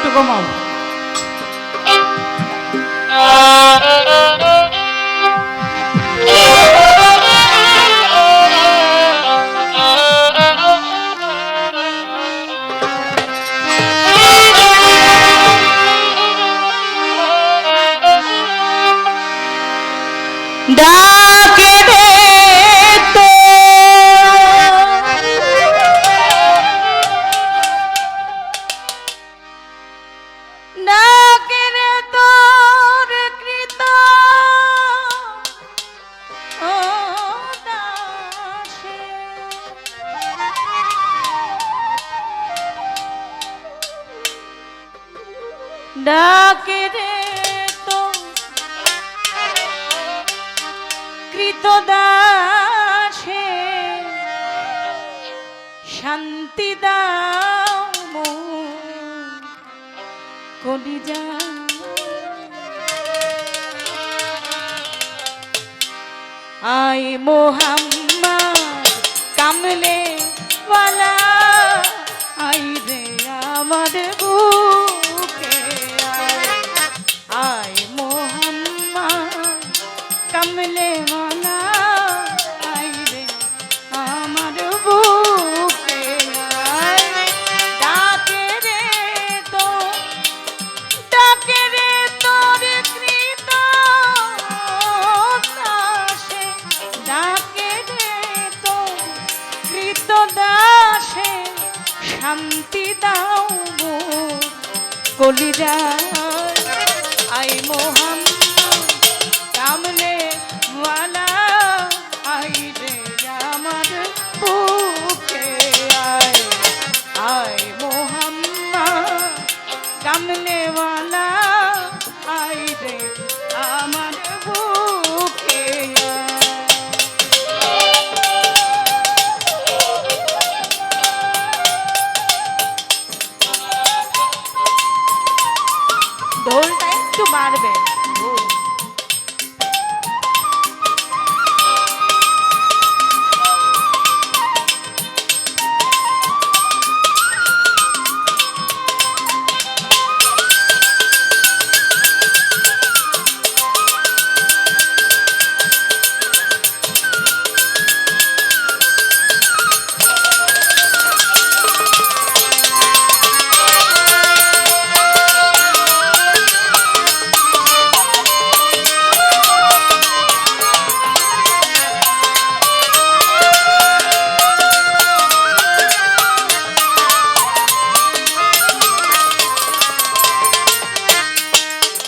Roberto Romão. Ah. I Mohammad কামলে ওয়ালা I রে আমার কলিজা আই মোহাম সামনে ওয়ালা আই রে আমার একটু বাড়বে।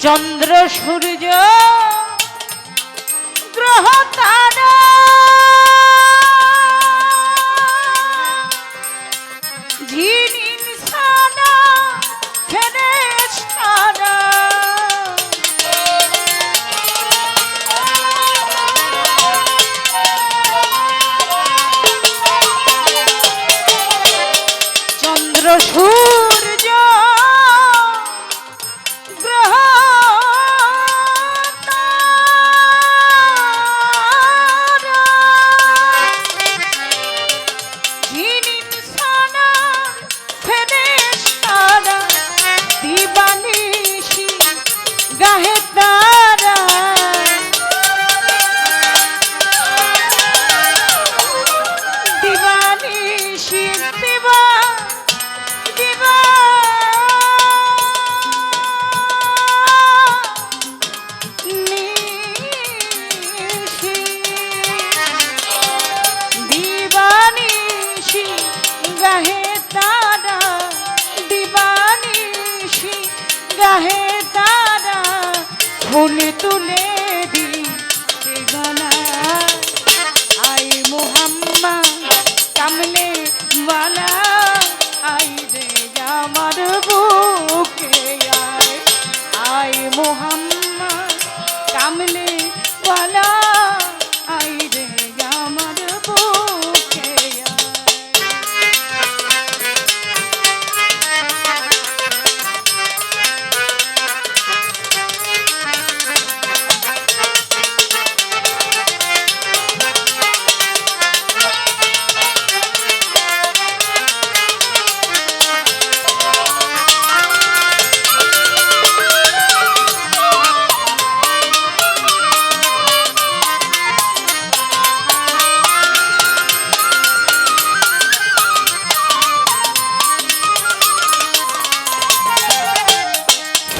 চন্দ্র সূর্য গ্রহ তারা তুলে দি আই মোহাম্মা কামলে বালা। আই রে আমার বুকে আয়। আই মোহাম্মা কামলে ওয়ালা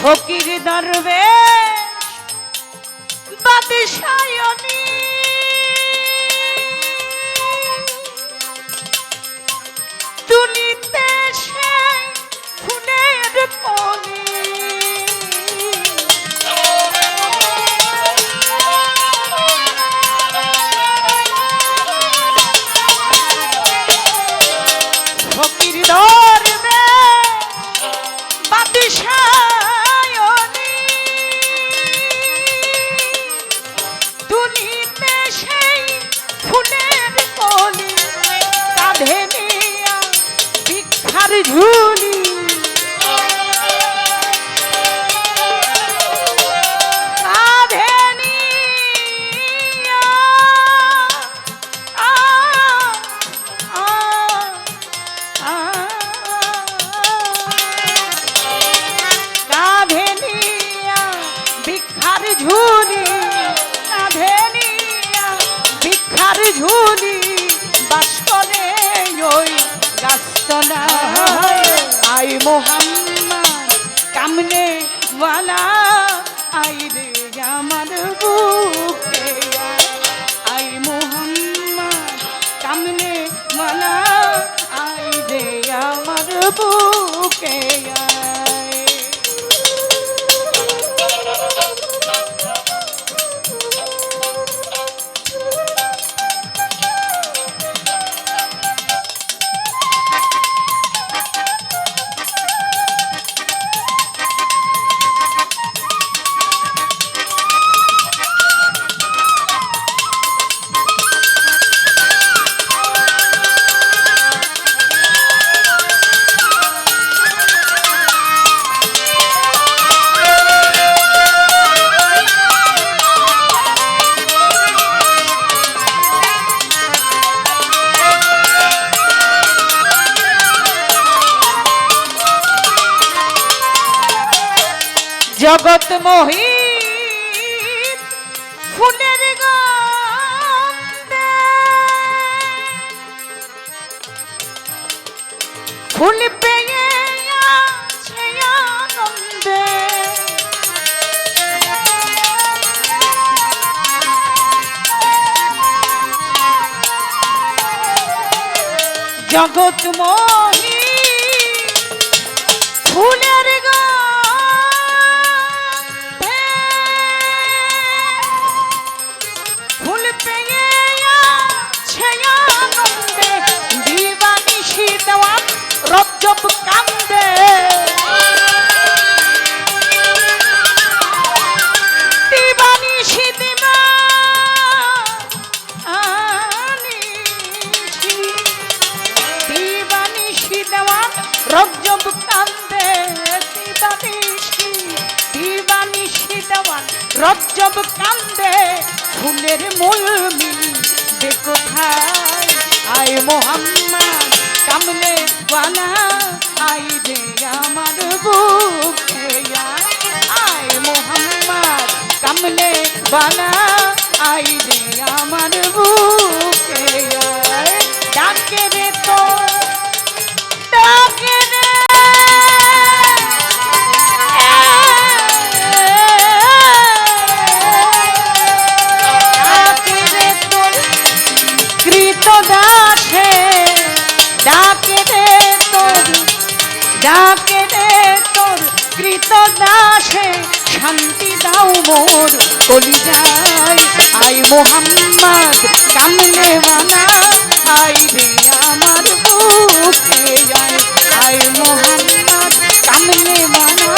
ফকির দরবে বাদশায়নি ঝুলি বাস করে ওই গাছতলায় আই মোহাম্মদ কামনে ওয়ালা, আই রে আমার বুকে আই মোহাম্মদ কামনে ওয়ালা, আই রে আমার বুকে জগৎ মোহি ফুলের ফুল পেয়ে আছে মোহি ফুলের রজ্জব কান্দে ফুলের মূল মিলবে কোথায় আয় মোহাম্মদ, কামলে ওয়ালা আই রে আমার বুকে আয়। মোহাম্মদ, কামলে ওয়ালা আই রে আমার বুকে। ডাকে রে ডাকে রে তোর কৃত দাসে শান্তি দাও মোর কলি যায় আই মোহাম্মদ কান্দে মানা, আই রে আমার বুকে যায় আই মোহাম্মদ কান্দে মানা